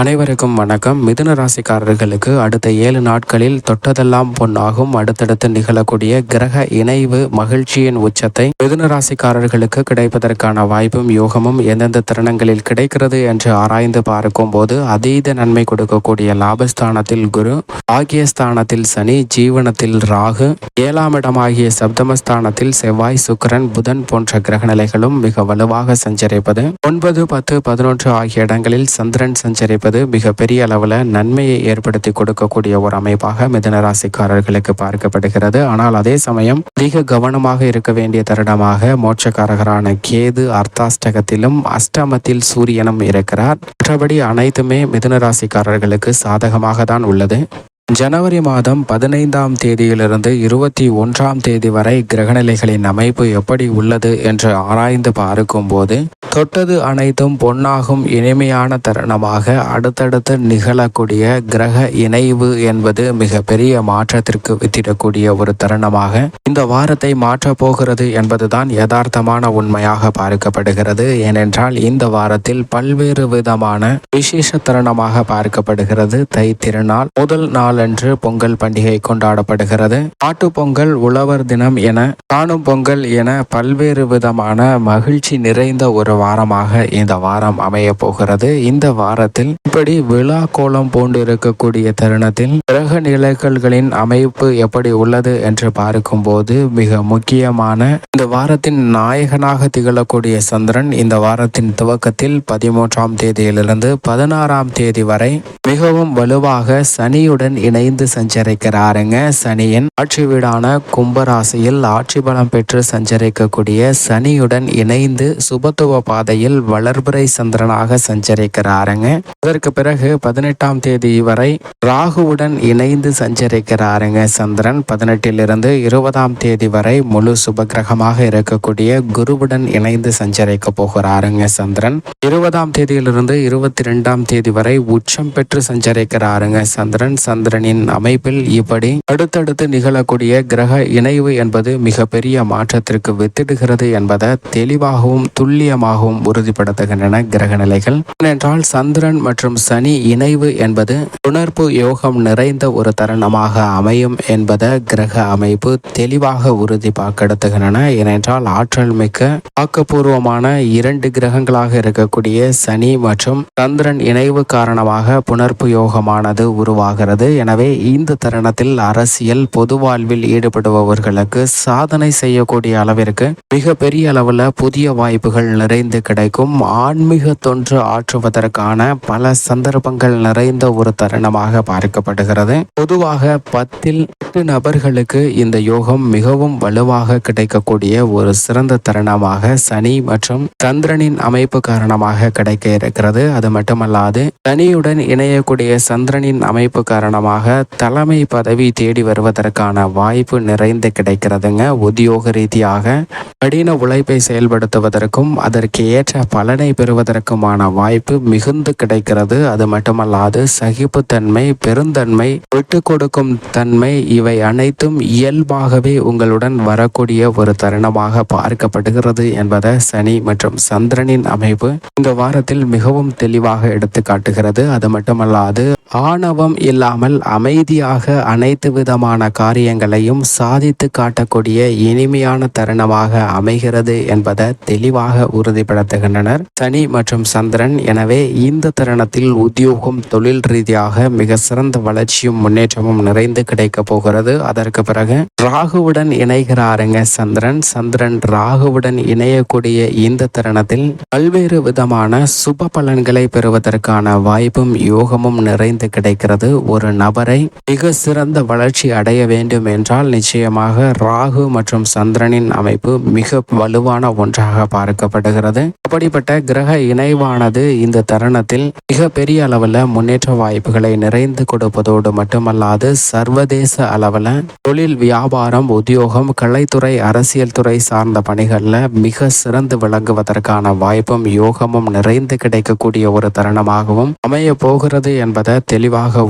அனைவருக்கும் வணக்கம். மிதுன ராசிக்காரர்களுக்கு அடுத்த ஏழு நாட்களில் தொட்டதெல்லாம் பொன்னாகும். அடுத்தடுத்து நிகழக்கூடிய கிரக இணைவு மகிழ்ச்சியின் உச்சத்தை மிதுன ராசிக்காரர்களுக்கு கிடைப்பதற்கான வாய்ப்பும் யோகமும் எந்தெந்த தருணங்களில் கிடைக்கிறது என்று ஆராய்ந்து பார்க்கும் போது அதீத நன்மை கொடுக்கக்கூடிய லாபஸ்தானத்தில் குரு ஆகிய ஸ்தானத்தில் சனி ஜீவனத்தில் ராகு ஏழாம் இடமாகிய சப்தமஸ்தானத்தில் செவ்வாய் சுக்கிரன் புதன் போன்ற கிரகநிலைகளும் மிக வலுவாக சஞ்சரிப்பது. ஒன்பது பத்து பதினொன்று ஆகிய இடங்களில் சந்திரன் சஞ்சரிப்பது மிக பெரிய அளவில் நன்மையை ஏற்படுத்தி கொடுக்கக்கூடிய ஒரு அமைப்பாக மிதன ராசிக்காரர்களுக்கு பார்க்கப்படுகிறது. ஆனால் அதே சமயம் அதிக கவனமாக இருக்க வேண்டிய தருணமாக மோட்சக்காரகரான கேது அர்த்தாஷ்டகத்திலும் அஷ்டமத்தில் சூரியனும் இருக்கிறார். மற்றபடி அனைத்துமே மிதுன ராசிக்காரர்களுக்கு சாதகமாக தான் உள்ளது. ஜனவரி மாதம் பதினைந்தாம் தேதியிலிருந்து இருபத்தி ஒன்றாம் தேதி வரை கிரகநிலைகளின் அமைப்பு எப்படி உள்ளது என்று ஆராய்ந்து பார்க்கும்போது தொட்டது அனைத்தும் பொன்னாகும் இனிமையான தருணமாக அடுத்தடுத்து நிகழக்கூடிய கிரக இணைவு என்பது மிக பெரிய மாற்றத்திற்கு வித்திடக்கூடிய ஒரு தருணமாக இந்த வாரத்தை மாற்றப் போகிறது என்பதுதான் யதார்த்தமான உண்மையாக பார்க்கப்படுகிறது. ஏனென்றால் இந்த வாரத்தில் பல்வேறு விதமான விசேஷ தருணமாக பார்க்கப்படுகிறது. தை திருநாள் முதல் நாள் நாளன்று பொங்கல் பண்டிகை கொண்டாடப்படுகிறது. ஆட்டு பொங்கல் உழவர் தினம் என காணும் பொங்கல் என பல்வேறு விதமான மகிழ்ச்சி நிறைந்த ஒரு வாரமாக இந்த வாரம் அமைய போகிறது. இந்த வாரத்தில் இப்படி விழா கோலம் போன்று இருக்கக்கூடிய தருணத்தில் கிரக நிலைகள்களின் அமைப்பு எப்படி உள்ளது என்று பார்க்கும்போது மிக முக்கியமான இந்த வாரத்தின் நாயகனாக திகழக்கூடிய சந்திரன் இந்த வாரத்தின் துவக்கத்தில் பதிமூன்றாம் தேதியிலிருந்து பதினாறாம் தேதி வரை மிகவும் வலுவாக சனியுடன் இணைந்து சஞ்சரிக்கிறாருங்க. சனியின் ஆட்சி வீடான கும்பராசியில் ஆட்சி பலம் பெற்று சஞ்சரிக்கக்கூடிய சனியுடன் இணைந்து சுபத்துவ பாதையில் வளர்பிறை சந்திரனாக சஞ்சரிக்கிறாருங்க. அதற்கு பிறகு பதினெட்டாம் தேதி வரை ராகுவுடன் இணைந்து சஞ்சரிக்கிறாருங்க சந்திரன். பதினெட்டிலிருந்து இருபதாம் தேதி வரை முழு சுபகிரகமாக இருக்கக்கூடிய குருவுடன் இணைந்து சஞ்சரிக்க போகிறாருங்க சந்திரன். இருபதாம் தேதியிலிருந்து இருபத்தி ரெண்டாம் தேதி வரை உச்சம் பெற்று சஞ்சரிக்கிறாருங்க சந்திரன். சந்திரனின் அமைப்பில் இப்படி அடுத்தடுத்து நிகழக்கூடிய கிரக இணைவு என்பது மிகப்பெரிய மாற்றத்திற்கு வித்திடுகிறது என்பதை தெளிவாகவும் துல்லியமாகவும் உறுதிப்படுத்துகின்றன கிரக நிலைகள். ஏனென்றால் சந்திரன் மற்றும் சனி இணைவு என்பது உணர்வு யோகம் நிறைந்த ஒரு தருணமாக அமையும் என்பதை கிரக அமைப்பு தெளிவாக உறுதி பார்க்கெடுத்துகின்றன ஏனென்றால் ஆற்றல் மிக்க ஆக்கப்பூர்வமான இரண்டு கிரகங்களாக இருக்கக்கூடிய சனி மற்றும் சந்திரன் இணைவு காரணமாக புணர்ப்பு யோகமானது உருவாகிறது எனவே இந்த தருணத்தில் அரசியல் பொது வாழ்வில் ஈடுபடுபவர்களுக்கு சாதனை செய்யக்கூடிய அளவிற்கு மிக பெரிய அளவில் புதிய வாய்ப்புகள் நிறைந்து கிடைக்கும். ஆன்மீக தொன்று ஆற்றுவதற்கான பல சந்தர்ப்பங்கள் நிறைந்த ஒரு தருணமாக பார்க்கப்படுகிறது. பொதுவாக பத்தில் எட்டு நபர்களுக்கு இந்த யோகம் மிகவும் வலுவாக கிடைக்கக்கூடிய ஒரு சிறந்த தருணமாக சனி மற்றும் சந்திரனின் அமைப்பு காரணமாக கிடைக்க இருக்கிறது. அது மட்டுமல்லாது சனியுடன் இணையக்கூடிய சந்திரனின் அமைப்பு காரணமாக தலைமை பதவி தேடி வருவதற்கான வாய்ப்பு நிறைந்து கிடைக்கிறதுங்க. உத்தியோக ரீதியாக கடின உழைப்பை செயல்படுத்துவதற்கும் அதற்கு ஏற்ற பலனை பெறுவதற்குமான வாய்ப்பு மிகுந்து கிடைக்கிறது. அது மட்டுமல்லாது சகிப்புத்தன்மை பெருந்தன்மை விட்டு கொடுக்கும் தன்மை இவை அனைத்தும் இயல்பாகவே உங்களுடன் வரக்கூடிய ஒரு தருணமாக பார்க்கப்படுகிறது என்பதை சனி மற்றும் சந்திரனின் அமைப்பு இந்த வாரத்தில் மிகவும் தெளிவாக எடுத்து காட்டுகிறது அது மட்டுமல்லாது ஆணவம் இல்லாமல் அமைதியாக அனைத்து விதமான காரியங்களையும் சாதித்து காட்டக்கூடிய இனிமையான தருணமாக அமைகிறது என்பதை தெளிவாக உறுதிப்படுத்துகின்றனர். சனி மற்றும் சந்திரன் எனவே இந்த தருணத்தில் உத்தியோகம் தொழில் ரீதியாக மிக சிறந்த வளர்ச்சியும் முன்னேற்றமும் நிறைந்து கிடைக்க போகிறது. அதற்கு பிறகு ராகுவுடன் இணைகிறாருங்க சந்திரன். சந்திரன் ராகுவுடன் இணையக்கூடிய இந்த தருணத்தில் பல்வேறு விதமான சுப பலன்களை பெறுவதற்கான வாய்ப்பும் யோகமும் நிறைந்து கிடைக்கிறது. ஒரு நபரை மிக சிறந்த வளர்ச்சி அடைய வேண்டும் என்றால் நிச்சயமாக ராகு மற்றும் சந்திரனின் அமைப்பு மிக வலுவான ஒன்றாக பார்க்கப்படுகிறது. அப்படிப்பட்ட கிரக இணைவானது இந்த தருணத்தில் மிக பெரிய அளவில் முன்னேற்ற வாய்ப்புகளை நிறைந்து கொடுப்பதோடு மட்டுமல்லாது சர்வதேச அளவில் தொழில் வியாபாரம் உத்தியோகம் கலைத்துறை அரசியல் துறை சார்ந்த பணிகளில் மிக சிறந்து விளங்குவதற்கான வாய்ப்பும் யோகமும் நிறைந்து கிடைக்கக்கூடிய ஒரு தருணமாகவும் அமைய போகிறது என்பதை தெளிவாக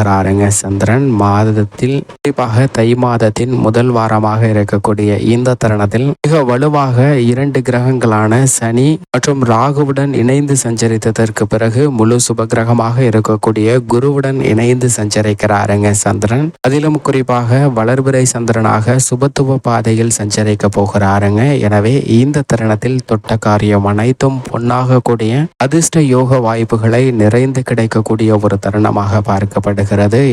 உறுதிப்படுத்துகிறாருங்க சந்திரன். மாதத்தில் குறிப்பாக தை மாதத்தின் முதல் வாரமாக இருக்கக்கூடிய இந்த தருணத்தில் மிக வலுவாக இரண்டு கிரகங்களான சனி மற்றும் ராகுவுடன் இணைந்து சஞ்சரித்ததற்கு பிறகு முழு சுபகிரகமாக இருக்கக்கூடிய குருவுடன் இணைந்து சஞ்சரிக்கிறாருங்க சந்திரன். அதிலும் குறிப்பாக வளர்பிறை சந்திரனாக சுபத்துவ பாதையில் சஞ்சரிக்க போகிறாருங்க. எனவே இந்த தருணத்தில் தொட்ட காரியம் அனைத்தும் பொன்னாகக்கூடிய அதிர்ஷ்ட யோக வாய்ப்புகளை நிறைந்து கிடைக்கக்கூடிய ஒரு தருணமாக பார்க்கப்படுகிறது.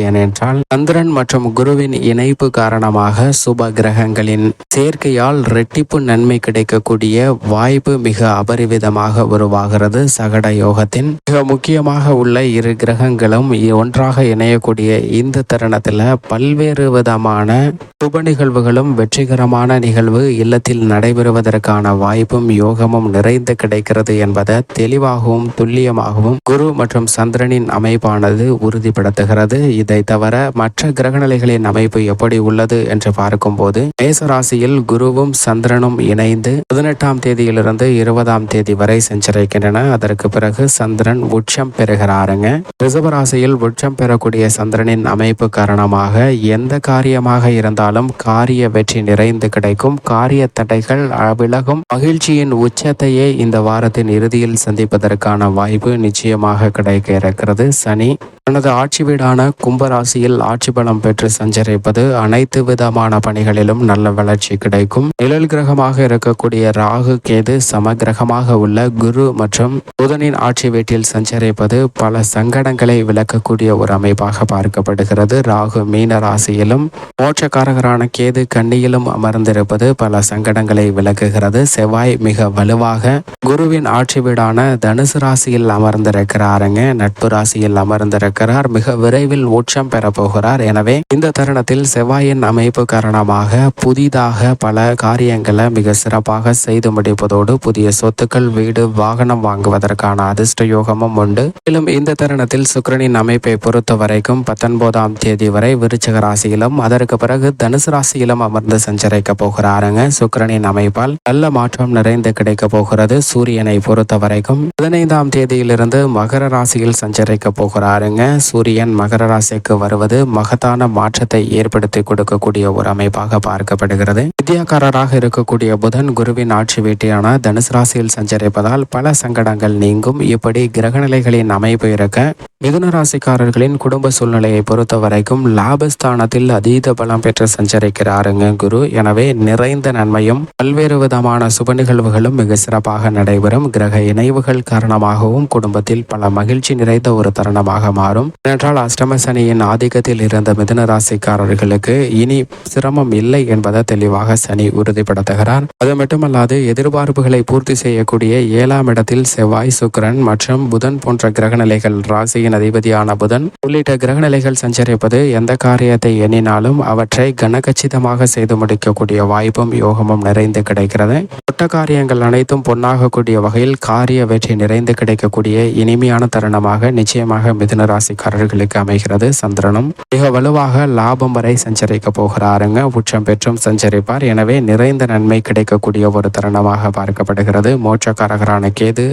ஏனென்றால் சந்திரன் மற்றும் குருவின் இணைப்பு காரணமாக சுப கிரகங்களின் சேர்க்கையால் ரெட்டிப்பு நன்மை கிடைக்கக்கூடிய வாய்ப்பு மிக அபரிவிதமாக உருவாகிறது. சகட யோகத்தின் மிக முக்கியமாக உள்ள இரு கிரகங்களும் ஒன்றாக இணையக்கூடிய இந்த தருணத்தில் பல்வேறு விதமான சுப நிகழ்வுகளும் வெற்றிகரமான நிகழ்வு இல்லத்தில் நடைபெறுவதற்கான வாய்ப்பும் யோகமும் நிறைந்து கிடைக்கிறது என்பதை தெளிவாகவும் துல்லியமாகவும் குரு மற்றும் சந்திரனின் அமைப்பானது உறுதிப்படுத்துகிறது. இதை தவிர மற்ற கிரகநிலைகளின் அமைப்பு எப்படி உள்ளது என்று பார்க்கும்போது மேசராசியில் குருவும் சந்திரனும் இணைந்து பதினெட்டாம் தேதியிலிருந்து இருபதாம் தேதி வரை சஞ்சரிக்கின்றன அதற்கு பிறகு சந்திரன் உச்சம் பெறுகிறாருங்க. ரிசவராசியில் உச்சம் பெறக்கூடிய சந்திரனின் அமைப்பு காரணமாக எந்த காரியமாக இருந்தாலும் காரிய வெற்றி நிறைந்து கிடைக்கும். காரிய தடைகள் விலகும். மகிழ்ச்சியின் உச்சத்தையே இந்த வாரத்தின் இறுதியில் சந்திப்பதற்கான வாய்ப்பு நிச்சயமாக கிடைக்க இருக்கிறது. சனி தனது ஆட்சி வீடான கும்பராசியில் ஆட்சி பலம் பெற்று சஞ்சரிப்பது அனைத்து விதமான பணிகளிலும் நல்ல வளர்ச்சி கிடைக்கும். நிழல் கிரகமாக இருக்கக்கூடிய ராகு கேது சமகிரகமாக உள்ள குரு மற்றும் புதனின் ஆட்சி வீட்டில் சஞ்சரிப்பது பல சங்கடங்களை விளக்கக்கூடிய ஒரு அமைப்பாக பார்க்கப்படுகிறது. ராகு மீன ராசியிலும் மோட்சக்காரகரான கேது கண்ணியிலும் அமர்ந்திருப்பது பல சங்கடங்களை விளக்குகிறது. செவ்வாய் மிக வலுவாக குருவின் ஆட்சி வீடான தனுசு ராசியில் அமர்ந்திருக்கிறாருங்க. நட்பு ராசியில் அமர்ந்திருக்க இருக்கிறார் மிக விரைவில் உச்சம் பெறப்போகிறார் எனவே இந்த தருணத்தில் செவ்வாயின் அமைப்பு காரணமாக புதிதாக பல காரியங்களை மிக சிறப்பாக செய்து முடிப்பதோடு புதிய சொத்துக்கள் வீடு வாகனம் வாங்குவதற்கான அதிர்ஷ்ட யோகமும் உண்டு. மேலும் இந்த தருணத்தில் சுக்கிரனின் அமைப்பை பொறுத்த வரைக்கும் பத்தொன்பதாம் தேதி வரை விருச்சக ராசியிலும் அதற்கு பிறகு தனுசு ராசியிலும் அமர்ந்து சஞ்சரிக்க போகிறாருங்க. சுக்கரனின் அமைப்பால் நல்ல மாற்றம் நிறைந்து கிடைக்க போகிறது. சூரியனை பொறுத்த வரைக்கும் பதினைந்தாம் தேதியிலிருந்து மகர ராசியில் சஞ்சரிக்க போகிறாருங்க. சூரியன் மகர ராசிக்கு வருவது மகத்தான மாற்றத்தை ஏற்படுத்தி கொடுக்கக்கூடிய ஒரு அமைப்பாக பார்க்கப்படுகிறது. வித்தியாக்காரராக இருக்கக்கூடிய புதன் குருவின் ஆட்சி வீட்டியான தனுசு ராசியில் சஞ்சரிப்பதால் பல சங்கடங்கள் நீங்கும். இப்படி கிரகநிலைகளின் அமைப்பு இருக்க மிதுன ராசிக்காரர்களின் குடும்ப சூழ்நிலையை பொறுத்த வரைக்கும் லாபஸ்தானத்தில் அதீத பலம் பெற்று சஞ்சரிக்கிறாருங்க குரு. எனவே நிறைந்த நன்மையும் பல்வேறு விதமான சுப நிகழ்வுகளும் மிக சிறப்பாக நடைபெறும். கிரக இணைவுகள் காரணமாகவும் குடும்பத்தில் பல மகிழ்ச்சி நிறைந்த ஒரு தருணமாக மாறும். ஏனென்றால் அஷ்டம சனியின் ஆதிக்கத்தில் இருந்த மிதன ராசிக்காரர்களுக்கு இனி சிரமம் இல்லை என்பதை தெளிவாக சனி உறுதிப்படுத்துகிறார். அது மட்டுமல்லாது எதிர்பார்ப்புகளை பூர்த்தி செய்யக்கூடிய ஏழாம் இடத்தில் செவ்வாய் சுக்கரன் மற்றும் புதன் போன்ற கிரகநிலைகள் ராசியின் அதிபதியான புதன் உள்ளிட்ட கிரகநிலைகள் சஞ்சரிப்பது எந்த காரியத்தை எண்ணினாலும் அவற்றை கனகச்சிதமாக செய்து முடிக்கக்கூடிய வாய்ப்பும் யோகமும் நிறைந்து கிடைக்கிறது. தொட்ட காரியங்கள் அனைத்தும் பொன்னாகக்கூடிய வகையில் காரிய வெற்றி நிறைந்து கிடைக்கக்கூடிய இனிமையான தருணமாக நிச்சயமாக மிதுன ராசிக்காரர்களுக்கு அமைகிறது. சந்திரனும் மிக வலுவாக லாபம் வரை சஞ்சரிக்க போகிறாருங்க. உச்சம் பெற்றும் சஞ்சரிப்பார். எனவே நிறைந்த நன்மை கிடைக்கக்கூடிய ஒரு தருணமாக பார்க்கப்படுகிறது. மோட்சக்காரகரான கேது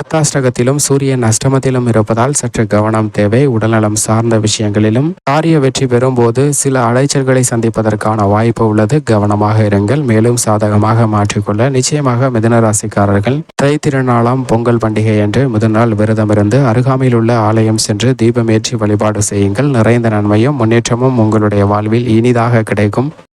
அர்த்தாஷ்டகத்திலும் சூரியன் அஷ்டமத்திலும் இருப்பதால் சற்று கவனம் தேவை. உடல்நலம் சார்ந்த விஷயங்களிலும் காரிய வெற்றி பெறும் போது சில அலைச்சல்களை சந்திப்பதற்கான வாய்ப்பு உள்ளது. கவனமாக இருங்கள். மேலும் சாதகமாக மாற்றிக்கொள்ள நிச்சயமாக மிதுன ராசிக்காரர்கள் தை திருநாளாம் பொங்கல் பண்டிகை என்று முதல் நாள் விரதமிருந்து அருகாமையில் உள்ள ஆலயம் சென்று தீபமேற்றி வழிபாடு செய்யுங்கள். நிறைந்த நன்மையும் முன்னேற்றமும் உங்களுடைய வாழ்வில் இனிதாக கிடைக்கும்.